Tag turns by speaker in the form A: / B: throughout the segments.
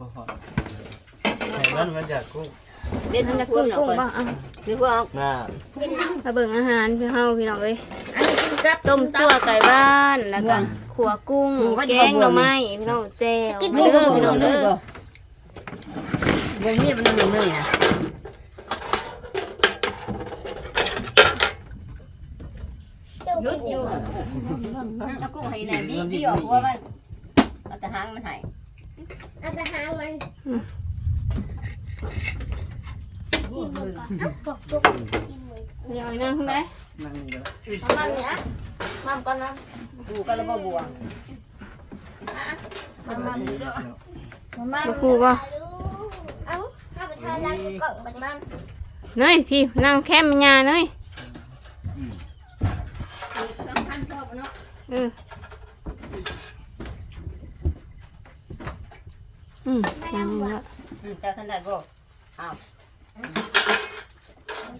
A: พอพอแข่งนั้นมาจากกุ้ง
B: เด็ด
C: อัน
B: ทั้
C: จะ
B: งพว
C: กุ้
B: ก
C: ง
B: เนาะ
C: กุ้ง
B: ก่อน
C: บ่อะ
B: คือพวก
A: หน้า
C: มาเบิ่งอาหารพี่เฮาพี่น้องเอ้ย
B: อันนี้กินกับ
C: ต้มซั่วไก่บ้านแล้วก็ขัวกุ้ง
B: หมูก็
C: แก
B: จะ
C: ง
B: บ่
C: หน่อ
B: บ่
C: ไม้พี่น้องแจ่ว
B: ไม่
C: มา
B: ได้
C: เด้อ
B: บ่
C: พี่
B: ล
C: น้อง
B: งเล
C: เด้
B: ย
C: อ
B: บ่เบิ่งนี่มันลงเลยนะยุดอยู่เอากุ้งให้แน่บี้บี้ออกหัวมันเอาแต่หางมันให้
D: เอาแต่หางมันชิมมือก่อนเอากบกบชิมมือ
C: เดี๋ยวนั่งข้างใด
A: นั่งเดี๋ยว
D: มัมเนี่ยมัมก่อนมัม
B: กูก็ระบ่บวง
D: มัมมัมมัม
C: บ่ฮู้บ่
D: เอ้าถ้าไปทานร้านกล่องบัดมัม
C: เนยพี่นั่งแคมยาเนย
B: สำคัญชอบเนาะ
C: เออ อืมอย่างนี้ละ
B: อืมเจ้าท่านได้บ่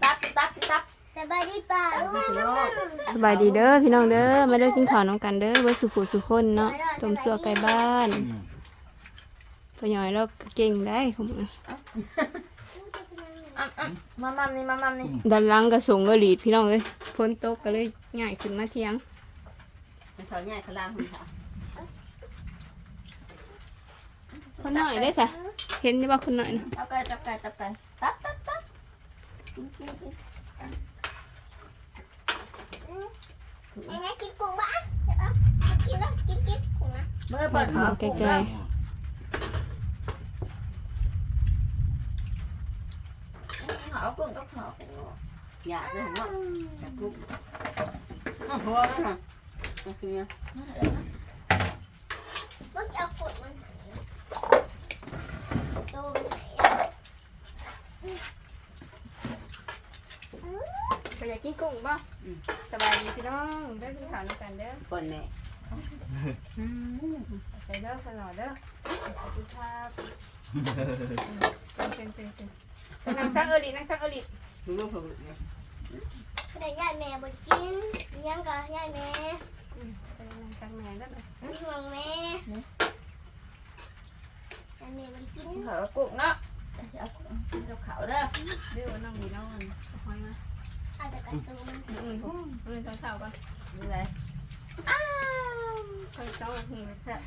D: ตับตับตับสบายดีป่าลูก
B: เนาะ
C: สบายดีเด้อพี่น้องเด้อมาเด้อกินข้าวน้องกันเด้อเบ่สุขุสุคนเนาะต้มซั่วไก่บ้านพ่อใหญ่เราเก่งได้ของมึง
D: มัมมัมนี่มัมมัมนี่
C: ด้านหลังก็ส่งก็หลีดพี่น้องเอ้ยฝนตกก็เลยง่ายขึ้นมาเที่ยง
B: มันเขาใหญ่เขาล่างหุ่นเขา
C: คนหน่อยได้สะเห็นว่าคนหน่อยนะ
D: ตับไก่ตับไก่ตับไก่ตับตับตับให้ให้กินกุ้งบ้างกินนะกินกินกุ้งนะ
B: เมื่อเปิด
C: เอาใกล้
B: เขากุ้งก็เขาอยากเลยเนาะอยากกุ้งหัวมันน่ะคือ
D: มันจะเอาฝนมันหาย ดูมันหายอะ
C: ๆไปอยากกินกุ้งป่ะสบายดีพี่น้องได้กินข้าวน้องกันเด้อ
B: คนแม่
C: ใส่เด้อขนอเด้อขอบคุณครับเป็นเป็นเป็นเป็นนั่งข้างเอรินั่งข้างเอริ
B: คือลูกเขาเนี่ย
D: แต่ยายแม่บ่กินยังก็ยายแม่
C: เป็นนั่งข้างแม่ได้ไหม
D: ห่วงแม่ ยายแม่บ่กิน
B: เขากุ้งเนาะเอาเขาเด้อ
C: เดี๋ยวน้องมีน้องมันหอยมา
D: เอาแต่กระตูน
C: อืมอืมอืมตอนเช้าก่อน
B: นี่ไง
C: ตอนเช้าหืมแซ่บ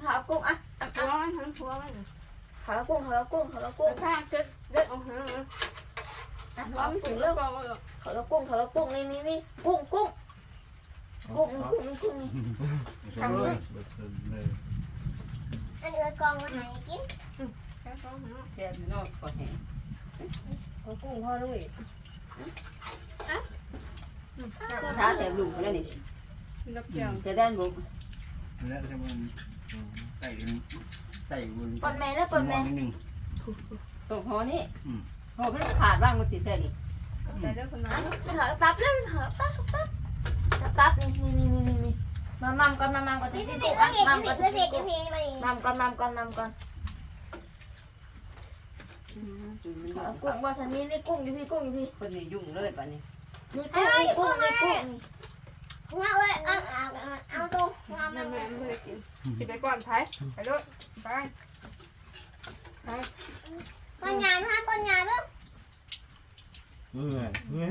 B: เขากุ้งอะ
C: ร้อนทั้งทัวมัน
B: เขากุ้งเขากุ้งเขา
C: กู
B: กุ้ง
C: ข้าเช็ดเด็ดออกหาง
B: ร้อนถึงเรื่อง
C: ก็
B: เขากุ้งเขากุ้งนี่นี่นี่กุ้งกุ้ง กุ้งกุ้งกุ้ง
A: ทำเลยเลย
D: อันเอือกองมาหายกิน
B: เสียนอกก่อนเห็นเขากุ้งพ่อลุยช้าเสียบลุงเขาแล้วนี่
C: กับเจียว
B: จะด้านบุก
A: แล้วจะมันใส่ใส่บุญ
D: ปนแม่แล้วปนแม่
A: นิดนึง
B: ตกหอนี่หอมันขาดบ้างมันติดเส้นนี่
C: ใส่เด้อคนน้อย
D: เถอะตับแล้วเถอะตับ ตับตับนี่นี่นี่นี่นี่มามัมก่อนมามัมก่อนติดติดติดมัมก่อนติดติดติดมัมก่อนมัมก่อนมัมก่อนกุ้งบอสันนี่นี่กุ้งอยู่พี่กุ้งอยู่พี่
B: คนนี้ยุ่งเลยป่ะนี่
D: นี่กุ้งนี่กุ้งนี่กุ้งงาเอ้ยเอาเอาเอาตัวงา
C: นั่
D: มันน
C: แม่ไม่ได้กินกินไปก่อนไผ่ไปด้วยไป
D: ก้อนงานฮะก้อนงานลูก
A: เมื่อยเมื่อย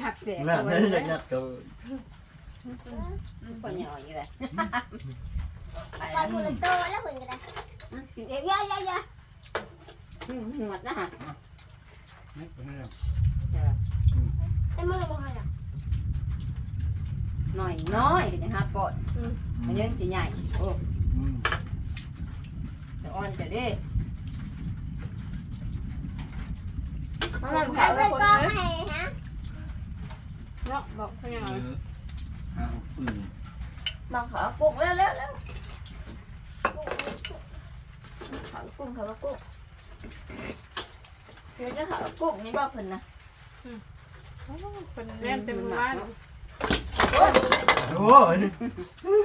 C: อยากเสีย
A: น่า
C: ตัว
A: จะ
C: เล
A: อยยากยัดตัว
B: คนนี้อ่อยอยู่เลยไป
D: ก้อ
B: แล้
D: น
B: ว
D: หุ่นโตแล้วหุ่นก็ได้
B: เอ้ยยายายาหมดนะฮะ
A: ไม่เป็นไร
D: ไอ้มือมันอะไร
B: หน่อยน้อยนะฮะปอดอันนี้จะใหญ่โอ้
A: อืม
B: จะอ่อนจะได้
C: มันนั่น
D: เอา
C: ขาว
D: เล
C: แล้ว
D: ย
C: คน
D: ก้อน
C: เลย
D: ให้ฮะ
C: เนาะบอกเขาอย่างไร
A: เอาปืน
B: บางขากุ้งแล้วแล้วแล้วขากุ้งขากุ้งเดี๋ยวจะขากุ้งนี่บ้าเพิ่นนะ
C: คนเล่นเต็มบ้าน
A: โอ้ย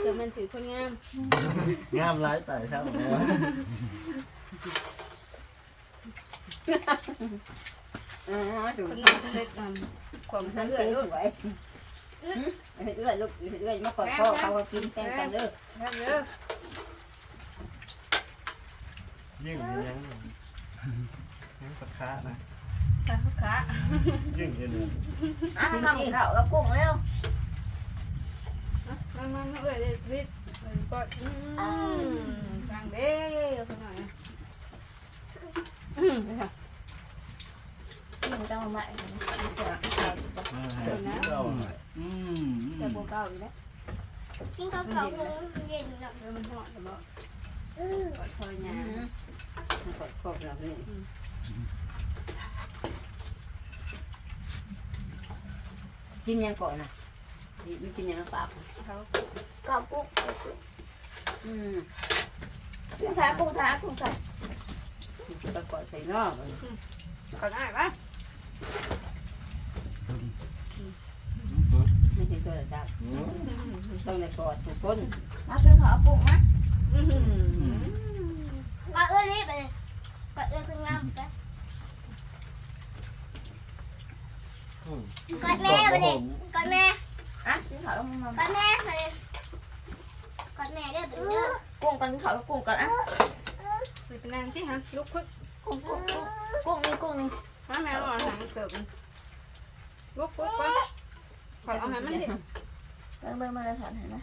C: เดี๋ยวมันถือคนงาม
A: งามร้ายตายเท่าแล้ว
B: อ๋อถูก
C: คนงามเล็ดดำ ความ
B: ทั้
C: ทั้
B: ง
C: ง
B: เรื่
C: เรื่
B: อ
C: องง
B: สวยเฮ็ดเอื้อยลูกเฮ็ดเอื้อยมากอดพ่อเขาก็กินแกงกันเด้อ
C: แม่เด้อ
E: ยิ่งยังยังปะคะนะ
C: ค่ะลูกค้า
E: ยิ่งยัง
D: อะทำข้าวกับกุ้งเร็ว
C: นั่งนั่งเอ้ยวิทย์ก็อืมกลางเด้อสักหน่อยอืม
D: กินจังห วะ
A: อืม
C: แต่บัวเก่าอีกแล้ว
F: กินข้าวเผาเย็นเนาะ
C: เออมันหอดแต่บ่
B: กอดพ่อยากอดครอบเรานี่กินยังก่อนนะนี่กินยังปาก
C: เขา
D: กับกุ้ง
B: อืม
D: กุ้งสายกุ้งสายกุ้งสาย
B: ก็กอดใส่นอก
C: เขาได้ปะ
B: ไม่ใช่ตัวระดับต้องในกอดทุกคน
D: มากินข้าวกุ้งนะ
C: อืม
F: ก็เอื้อรีบไปเลยก็เอื้อขึ้นงามกันกอดแม่ไปเลยกอดแม่
D: อะกินข้าวกับมัน
F: กอดแม่ไปเลยกอดแม่เด้อตัวเด้อ
D: กุ้งกันกินข้าวกับกุ้งกันอะ
C: ไปเป็นนางที่ฮะลุกพึก
D: กุ้งกุ้งกุ้งกุ้งนี่กุ้งนี่
C: มาแมวอะหางเกิบลุกพึกก่อน ขอเอาให้มันดิ
D: เบิ่งเบิ่งมาเลยถอนเห็นไหม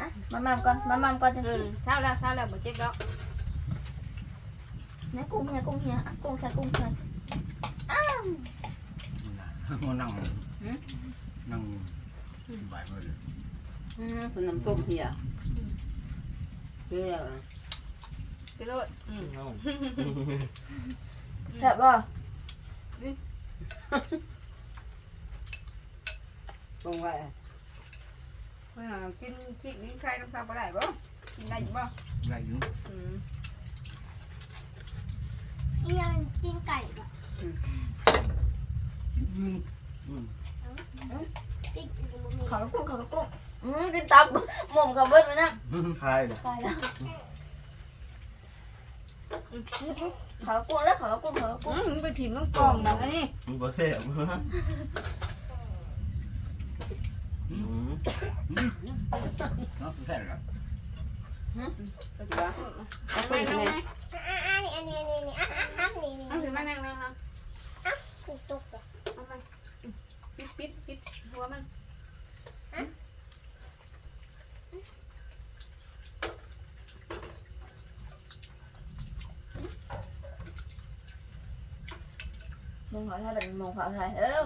D: อะมามัมก่อนมามัมก่อนจะ
C: อื
D: กิ
C: ม
D: น
C: เช้าแล้วเช้าแล้วบ่เจ็บดอก
D: เนี่ยกุ้งเฮียกุ้งเฮียอะกุ้งใส่กุ้งใส่
A: มันนั่งนั่งบ่ายมือเลย
B: อืมส่วนน้ำต้มเฮียเกลือ
C: กิโลดอืม
D: แซ่บบ่
B: ตร งไว้
C: เออกินชิกกินไข่น้ำตาลบ่ได้บ่กินได้อยู่บ่
A: ไรอยู่
C: อืม
F: นี่ยังกินไก่แบบติดอยู่บนมือ
D: ข้าวกับกุ้งข้าวกับกุ้งอืมกินตับหม่อมกับเบิ้ลมานั่ง
E: คลายนะ
D: ตายแล้ว ข้าวกับกุ้งแล้วข้าวกับกุ้งข้าวกับ
C: อื
D: กุ้ง
C: มมึงไปถิ่มน้องกล่องแบบนี้
E: มึงบ่เสียบ
A: น้องแค่ละ
B: ก็จะว่า
C: เอาไปนั่งไหม
F: อะอะนี่อันนี้อันนี้นี่อะอะอะนี่นี่
C: เอาถือมานั่งนั่งนะ
F: ถูกตุกอะ
C: เอามาปิดปิดปิดหัวมัน
D: มึงขอ ให้เป็นมึงขอให้เออ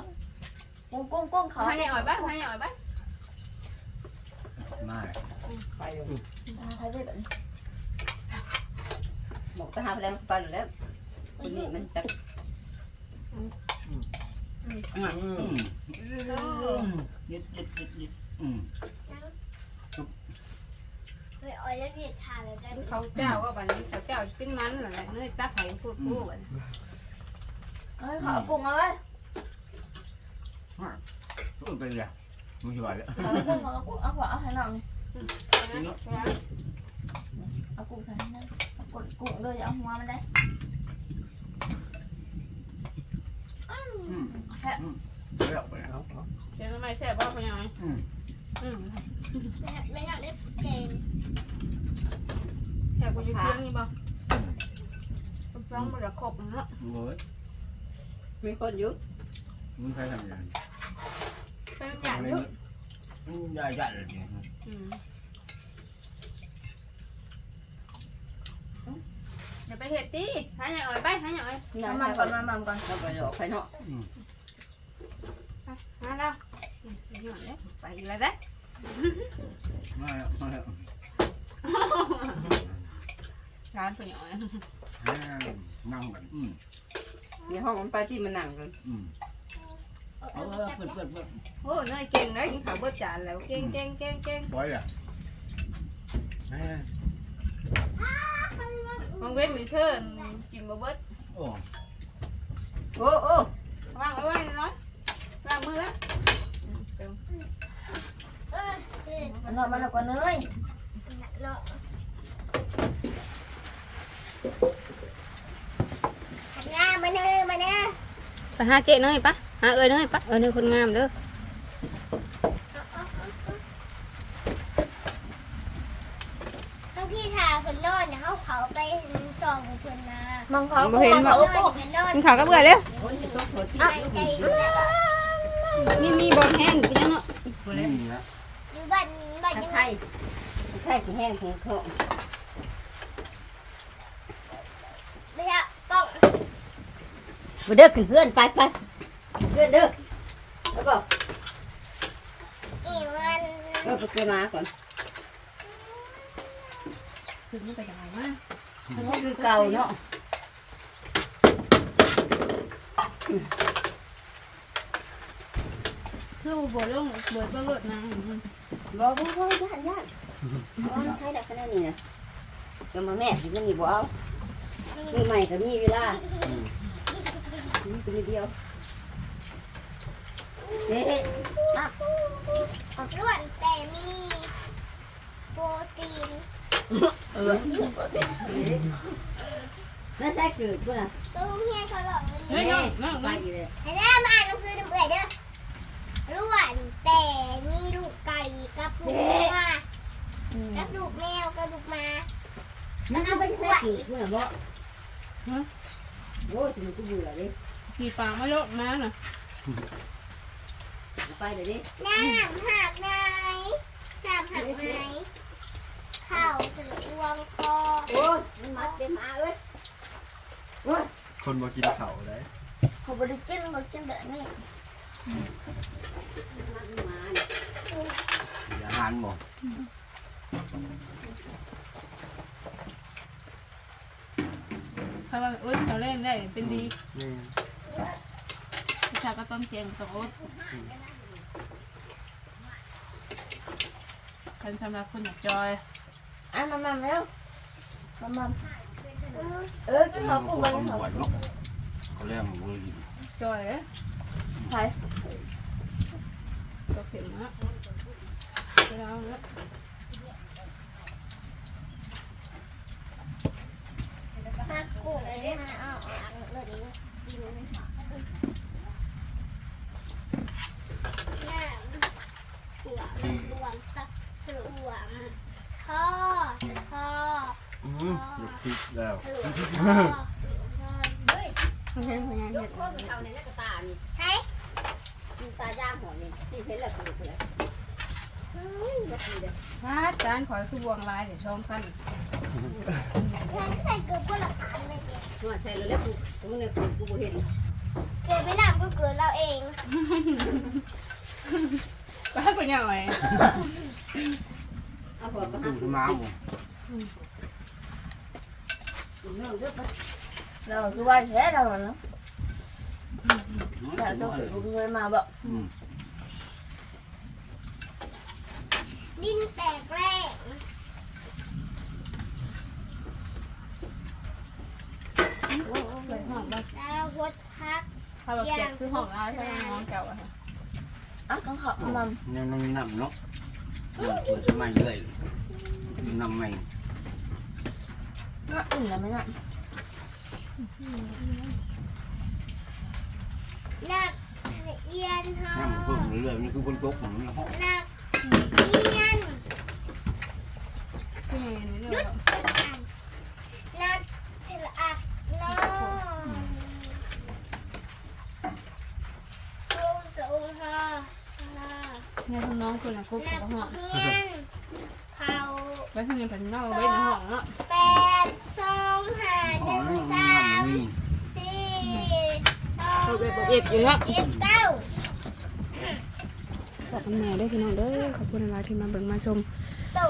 D: กุ้งกุ้งกุ้งขอ
C: ให้
D: ให้
C: อ่อยบ้างให้อ่อยบ้าง
A: มา
B: ไปอยู่
D: ให้ได้แบบ
B: บอกไปหาแรงไปแล้วคนนี้มันจะ
A: อืมยึดยึดยึดยึดอืม
F: เลยออยแล้วกินทานเลยได้
C: เขาเจ้าก็บัดนี้เขาเจ้าเป็นมันแหละเนื้อตาไข่พูดพูด
D: เอ้ยขอกุ้งเอาไว้
A: ตัวเป็นไรมึงจะว่าเลย
D: ขอกุ้งขอกุ้งเอาขอเอาให้น้อง
A: กินแล้ว
D: เอากุ้งใส่นั่นเอากดกุ้งเลยเอาหัวมันได้
A: อืมแล้วไปแล้ว
C: เดี๋ยวทำไมแซ่บบ้างเป็นยังไง
A: อืม
C: อืม
F: ไม่ไม่อยากได้เกม
C: แซ่บกว่าอยู่เที่ยงนี่บ้างร้องมันจะครบเนาะ
A: โอ้ย
B: มีคนอยู่
A: มึงใครทำยัง
C: เป็นอย่างเยอะ
A: มึงใหญ่ใหญ่เลยเนี่ย
C: อืมเดี๋ยวไปเห็ดดิหาอย่างอ่อยไปหาอย่างอ่อย
D: มามัมก่อนมามัมก่อน
B: เราไปหลอกไปเนาะ
C: มาแล้วหย่อนเลยไปอีกแล้วเด้
A: มาแล้วมาแล้ว
C: ร้านสวยอ่อย
A: นั่งกันอืม
B: ในห้องมันไปที่มันนั่งกัน
A: อืมเอาเปิดเปิดเปิด
C: โอ้เนยเก่งเลยกินข้าวเบิดจานแล้วเก่งเก่งเก่งเก่ง
A: บอยอะ
C: มองเว้นมีเธอกินบ่เบิด
A: โอ้
B: โอ้โอ้
C: วางไว้ไว้น้อยล้างมือแล้ว
F: เออเออ
D: มันนอนมันก่อนเนย
F: เลาะงามาเนอมาเนอ
C: ไปหาเจ๊เนยปะ
F: ม
C: หาเอ้ยเนยปะเอ้ยเนยคนงามเด้อ
F: ทั้งพี่ทาเพิ่นนอนเนี่ยเขาเขาไปส่องเพิ่นนะ
D: มังเขา
C: บ่เห็น
D: มัง
C: บ่
D: เขา
F: นอนเพิ่นนอน
C: กินข้าวกับเบื่อเด้อ
B: คนจะต้องเปิดที่
F: ใจใจอยู่แล้ว
C: มีมีบอลแห้งเป็นยังเนาะ
A: นี่ละ
F: อยู่บ้านบ้าน
B: ทั
F: ยัง
B: ไท
F: ไง
B: ยไทยสิแห้งของเขา
F: ไม่ใช่กล้อง
B: มาเด้อขึ้นเพื่อนไปไปเพื่อนเด้อแล้วก็
F: อีมัน
B: เออไปไปมาก่อน
C: คือมันไปยังไงวะ
B: มันคือเก่าเนาะ
C: คือบ่ลงเบิดเบิ่งรถนาง
B: บ่บ่บ่ย่านย่านเอาใช้ได้ขนาดนี้นะก็มาแม่สิมันนี่บ่เอามือใหม่ก็มีเวลา มีตัวเดียวเฮ้
F: ล้วนแต่มีโปรตีน
B: เออนั่นใช่เกิดพุ่นน่ะ
F: ตัวเฮียเขาบอกมัน
C: เฮ้ยน้องน้อง
B: ไป
C: น้อง
B: อีกเลย
F: ให้น้ามาอ่านหนังสือเบื่อเด้อล้วนแต่มีลูกไก่กับลูกหมากับลูกแมวกับลูกหมา
B: นั่นเอาไปใช่เกิดพุ่นน่ะบ่โอ้ยถึงกูเบื่อเลย
C: ขี่ปากมาโลดมาน่ะ
B: ไปเลยดิ
F: น้ำหักไหนน้ำหักไหนเข่าถืออวงคอ
B: โอ้ยมันมัดเต็มมาเอ้ยโอ้ย
E: คนมากินข้าวได้
D: เขาบริกินเขากินแบบนี้
B: มัดมาเนี่ย
A: อาหารบ่
C: เขาว่าโอ๊ยเขาเล่นได้เป็นดี
E: นี่
C: วิ ชาก็ต้นเกียงสองโอ๊ตคันสำหรับคนอยากจอย
D: อะมามาเร็วมามาเออกิน
A: เขา
D: เขา
A: ก็
D: กุ้ง
A: บ่
D: กันเขา
A: เนาะเขาเรียกมันบ่ดี
C: จอยเอ้ย
D: ใช่
C: ก็เข็มนะแล้วนะ
F: หักกุ้งเลยมาเอาออกเลย ดิกินน้ำหัวรวมตักรวมท่อท่อ
E: อืมหยุดพริกแล้ว
F: ท่อท่อ
C: มันเห็นเป็น
B: ย
C: เห็
B: ก
C: น
B: ข้อกับเขาในนักตานี่
F: ใช้
B: ตาย่างหัวนี่ที่เห็นแล้วคืออะไรเฮ้ยมาดีเลย
C: พาจานขอยคือบวงลายเดี๋ยวชมกัน
F: ใช้ใส่เกลือพวกละพัน เลยเด็ก
B: นวดใส่แล้วแล้วกูกูเนี่ยกูกูเห็น
F: เกิดไม่นานก็เกิดเราเอง
C: ป้าเป็นยังไง
B: เอาหัวมา
A: ตู้
B: หัก
A: ม้าบ่
B: เรื่องเรื่องไป
D: เราคือว่าแท้เราเนาะแต่เจ้าคือกูเคยมาบอก
A: อืม
F: ดินแตกแรก
C: เลยห้องบ้าน
F: ดาววด พัก
C: เขาแบบเก็บคือห้องลายใช่ไหมน้องเก่าอะค่ะ
D: อะกังเขามา
A: ยังน้ำน้ำเนาะเปิดสมัยเลยน้ำใหม่
D: น่าอุ่นแล้วไหมน่ะ
F: นักเอียนเฮา
A: น้ำเพิ่มเรื่อยๆนี่คือคนตกของมันห้อง
F: นักเอียน
C: คือไงนี่
F: ยุ
C: เนาะ
F: ดอ่านนักเฉลอักน้องครูสูงฮาฮา
C: เนี่ยคุณน้องคนละกุ๊ก
F: นั
C: กั
F: ก
C: บห้อง
F: เฮียนเขา
C: ไว้ที่นี่เป็นนอกไว้ในห้องเนาะ
F: แปดสองห้าห
A: ห้อ
F: นึ่
A: ง
F: ง
A: นี่
F: สาม
A: มี
F: สี่สอง
C: เขาเก็บเก็บอยู่เนาะ
F: เจ็ดเก้า
C: ขอบคุณแม่ด้วยพี่น้องเด้อขอบคุณอะไรที่มาเบิ่งมาชม
F: ตู่